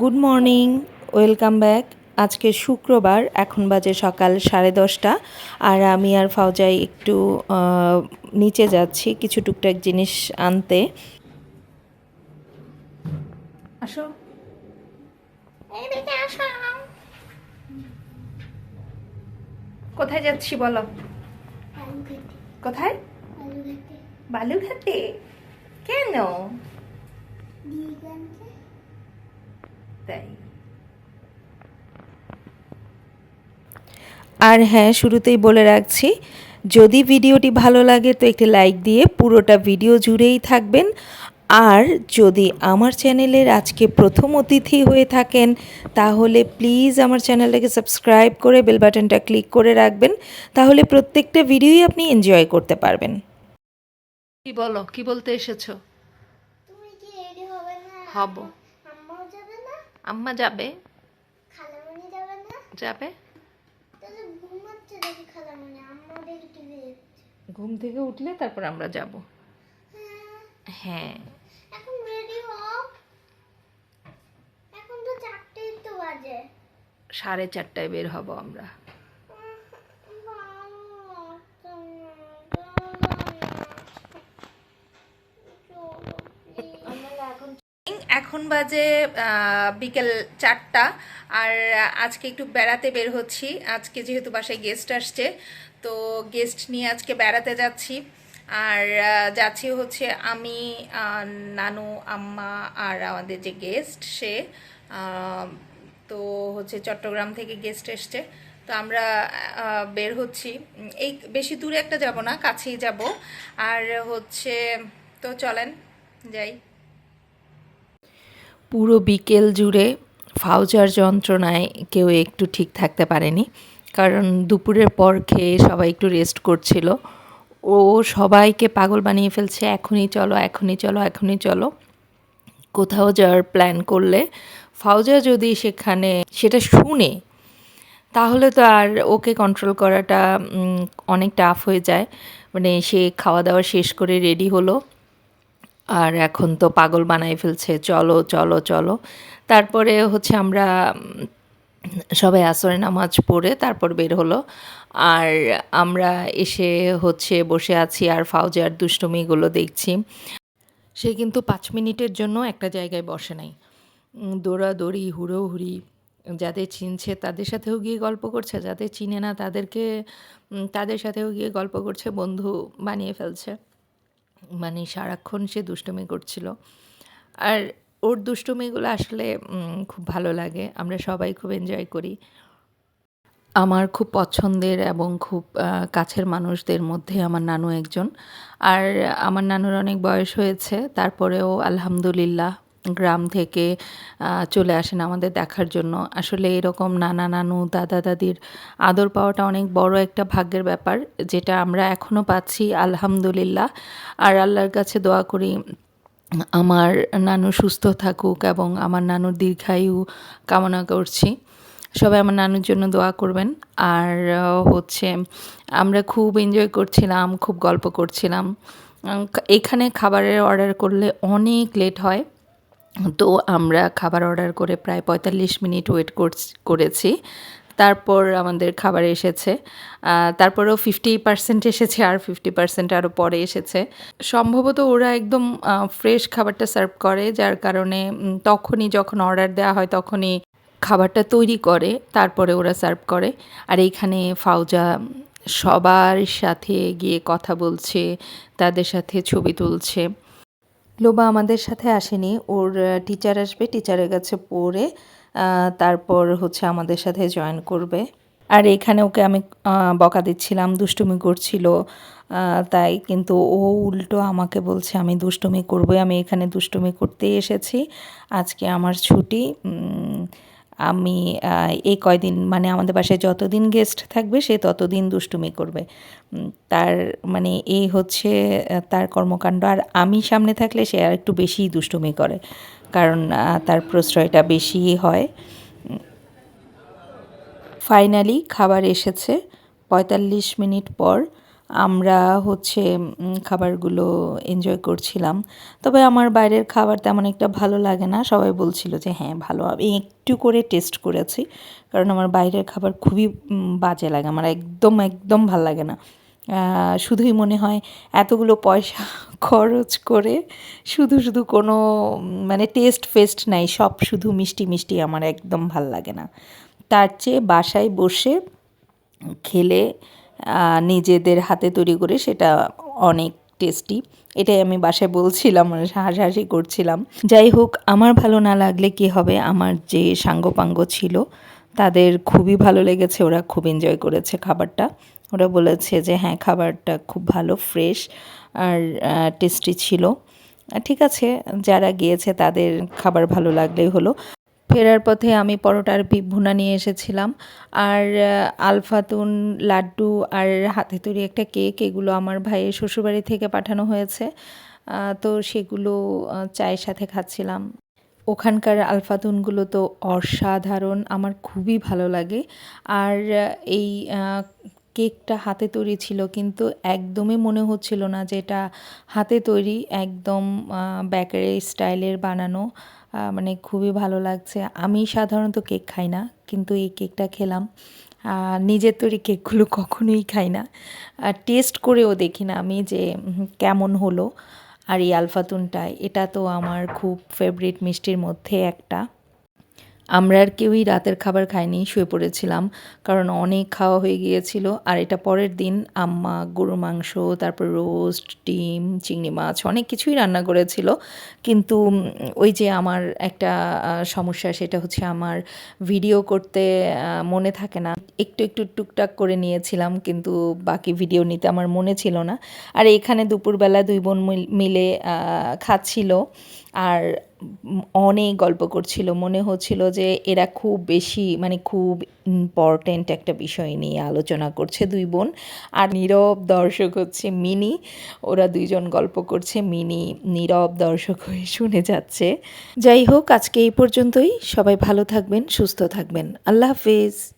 Good morning welcome back আজকে শুক্রবার এখন বাজে সকাল সাড়ে দশটা। আর আমি আর ফাউজাই একটু নিচে যাচ্ছি কিছু টুকটাক জিনিস আনতে। আসো। কোথায় যাচ্ছি বলো? কোথায়? বালুঘাটে। কেন? তাই। আর হ্যাঁ শুরুতেই বলে রাখছি যদি ভিডিওটি ভালো লাগে তো একটি লাইক দিয়ে পুরোটা ভিডিও জুড়েই থাকবেন। আর যদি আমার চ্যানেলের আজকে প্রথম অতিথি হয়ে থাকেন তাহলে প্লিজ আমার চ্যানেলটাকে সাবস্ক্রাইব করে বেল বাটনটা ক্লিক করে রাখবেন। তাহলে প্রত্যেকটা ভিডিওই আপনি এনজয় করতে পারবেন। কি বলো কি বলতে এসেছ? তুমি কি রেডি হবে না? হব। আম্মাও যাবে না? আম্মা যাবে। খালামণি যাবে না? যাবে। তাহলে ঘুমাচ্ছে দেখি খালামণি আম্মা দেখি টিভি ঘুম থেকে উঠলে তারপর আমরা যাব। হ্যাঁ। হ্যাঁ। এখন রেডি হও। এখন তো চারটেই তো বাজে। সাড়ে চারটায় বের হব আমরা। এখন বাজে বিকেল চারটা। আর আজকে একটু বেড়াতে বের হচ্ছি। আজকে যেহেতু বাসায় গেস্ট আসছে, তো গেস্ট নিয়ে আজকে বেড়াতে যাচ্ছি। আর যাচ্ছি হচ্ছে আমি নানু, আম্মা আর আমাদের যে গেস্ট সে তো হচ্ছে চট্টগ্রাম থেকে গেস্ট এসছে। তো আমরা বের হচ্ছি। এই বেশি দূরে একটা যাব না, কাছেই যাব। আর হচ্ছে, তো চলেন, যাই। পুরো বিকেল জুড়ে ফাউজার যন্ত্রণায় কেউ একটু ঠিক থাকতে পারেনি। কারণ দুপুরের পর খেয়ে সবাই একটু রেস্ট করছিল। ও সবাইকে পাগল বানিয়ে ফেলছে, এখনই চলো এখনই চলো এখনই চলো। কোথাও যাওয়ার প্ল্যান করলে ফাউজা যদি সেখানে সেটা শুনে, তাহলে তো আর ওকে কন্ট্রোল করাটা অনেক টাফ হয়ে যায়। মানে সে খাওয়া দাওয়া শেষ করে রেডি হলো। আর এখন তো পাগল বানাই ফেলছে, চলো চলো চলো। তারপরে হচ্ছে আমরা সবাই আসরে নামাজ পড়ে তারপর বের হলো। আর আমরা এসে হচ্ছে বসে আছি আর ফাউজার দুষ্টুমিগুলো দেখছি। সে কিন্তু পাঁচ মিনিটের জন্য একটা জায়গায় বসে নাই। দৌড়াদৌড়ি, হুড়োহুড়ি যাদের চিনছে তাদের সাথেও গিয়ে গল্প করছে যাদের চিনে না তাদেরকে তাদের সাথেও গিয়ে গল্প করছে, বন্ধু বানিয়ে ফেলছে। মানে সারাক্ষণ সে দুষ্টুমি করছিল। আর ওর দুষ্টুমিগুলো আসলে খুব ভালো লাগে। আমরা সবাই খুব এনজয় করি। আমার খুব পছন্দের এবং খুব কাছের মানুষদের মধ্যে আমার নানু একজন। আর আমার নানুর অনেক বয়স হয়েছে, তারপরেও আলহামদুলিল্লাহ গ্রাম থেকে চলে আসেন আমাদের দেখার জন্য। আসলে এরকম নানা নানু, দাদা দাদির আদর পাওয়াটা অনেক বড় একটা ভাগ্যের ব্যাপার, যেটা আমরা এখনও পাচ্ছি, আলহামদুলিল্লাহ। আর আল্লাহর কাছে দোয়া করি, আমার নানু সুস্থ থাকুক এবং আমার নানুর দীর্ঘায়ু কামনা করছি। সবাই আমার নানুর জন্য দোয়া করবেন। আর হচ্ছে আমরা খুব এনজয় করছিলাম, খুব গল্প করছিলাম। এখানে খাবারের অর্ডার করলে অনেক লেট হয়। তো আমরা খাবার অর্ডার করে প্রায় পঁয়তাল্লিশ মিনিট ওয়েট করেছি তারপর আমাদের খাবার এসেছে। তারপরেও ফিফটি পার্সেন্ট এসেছে আর ফিফটি পার্সেন্ট আরও পরে এসেছে। সম্ভবত ওরা একদম ফ্রেশ খাবারটা সার্ভ করে, যার কারণে তখনই যখন অর্ডার দেওয়া হয় তখনই খাবারটা তৈরি করে, তারপরে ওরা সার্ভ করে। আর এইখানে ফাউজা সবার সাথে গিয়ে কথা বলছে, তাদের সাথে ছবি তুলছে। লোবা আমাদের সাথে আসেনি। ওর টিচার আসবে টিচারের কাছে পড়ে তারপর হচ্ছে আমাদের সাথে জয়েন করবে। আর এখানে ওকে আমি বকা দিচ্ছিলাম, দুষ্টুমি করছিল তাই কিন্তু ও উল্টো আমাকে বলছে, আমি দুষ্টুমি করব আমি এখানে দুষ্টুমি করতে এসেছি, আজকে আমার ছুটি। আমি এই কয়দিন মানে আমাদের বাসায় যতদিন গেস্ট থাকবে, সে ততদিন দুষ্টুমি করবে। তার মানে এই হচ্ছে তার কর্মকাণ্ড। আর আমি সামনে থাকলে সে আর একটু বেশিই দুষ্টুমি করে, কারণ তার প্রশ্রয়টা বেশি হয়। ফাইনালি খাবার এসেছে, পঁয়তাল্লিশ মিনিট পর আমরা হচ্ছে খাবারগুলো এনজয় করছিলাম। তবে আমার বাইরের খাবার তেমন একটা ভালো লাগে না। সবাই বলছিল যে হ্যাঁ ভালো। আমি একটু করে টেস্ট করেছি। কারণ আমার বাইরের খাবার খুবই বাজে লাগে। আমার একদম একদম ভালো লাগে না। শুধুই মনে হয় এতগুলো পয়সা খরচ করে শুধু শুধু কোনো মানে টেস্ট ফেস্ট নাই। সব শুধু মিষ্টি মিষ্টি আমার একদম ভালো লাগে না। তার চেয়ে বাসায় বসে খেলে নিজেদের হাতে তৈরি করে সেটা অনেক টেস্টি এটাই আমি বাসায় বলছিলাম মানে হাসাহাসি করছিলাম। যাই হোক, আমার ভালো না লাগলে কি হবে? আমার যে সাঙ্গপাঙ্গ ছিল, তাদের খুবই ভালো লেগেছে, ওরা খুব এনজয় করেছে খাবারটা। ওরা বলেছে যে হ্যাঁ খাবারটা খুব ভালো ফ্রেশ আর টেস্টি ছিল। ঠিক আছে, যারা গিয়েছে তাদের খাবার ভালো লাগলেই হলো। ফেরার পথে আমি পরোটার বিপ ভুনা নিয়ে এসেছিলাম। আর আলফাতুন, লাড্ডু আর হাতে তৈরি একটা কেক, এগুলো আমার ভাইয়ের শ্বশুরবাড়ি থেকে পাঠানো হয়েছে। তো সেগুলো চায়ের সাথে খাচ্ছিলাম। ওখানকার আলফাতুনগুলো তো অসাধারণ, আমার খুবই ভালো লাগে। আর এই কেকটা হাতে তৈরি ছিল, কিন্তু একদমই মনে হচ্ছিল না যে এটা হাতে তৈরি, একদম বেকারি স্টাইলের বানানো। মানে খুবই ভালো লাগছে। আমি সাধারণত কেক খাই না, কিন্তু এই কেকটা খেলাম। নিজের তৈরি কেকগুলো কখনোই খাই না। টেস্ট করেও দেখি না আমি যে কেমন হলো। আর এই আলফাতুনটা এটা তো আমার খুব ফেভারিট মিষ্টির মধ্যে একটা। আমরা আর কেউই রাতের খাবার খাইনি, শুয়ে পড়েছিলাম, কারণ অনেক খাওয়া হয়ে গিয়েছিল। আর এটা পরের দিন আম্মা গরুর মাংস, তারপর রোস্ট, ডিম, চিংড়ি মাছ, অনেক কিছুই রান্না করেছিল। কিন্তু ওই যে আমার একটা সমস্যা, সেটা হচ্ছে আমার ভিডিও করতে মনে থাকে না। একটু একটু টুকটাক করে নিয়েছিলাম, কিন্তু বাকি ভিডিও নিতে আমার মনে ছিল না। আর এখানে দুপুরবেলা দুই বোন মিল- খাচ্ছিল। আর অনেক গল্প করছিল। মনে হচ্ছিল যে এরা খুব বেশি মানে খুব ইম্পর্ট্যান্ট একটা বিষয় নিয়ে আলোচনা করছে দুই বোন। আর নীরব দর্শক হচ্ছে মিনি। ওরা দুইজন গল্প করছে, মিনি নীরব দর্শক হয়ে শুনে যাচ্ছে। যাই হোক, আজকে এই পর্যন্তই। সবাই ভালো থাকবেন, সুস্থ থাকবেন। আল্লাহ হাফিজ।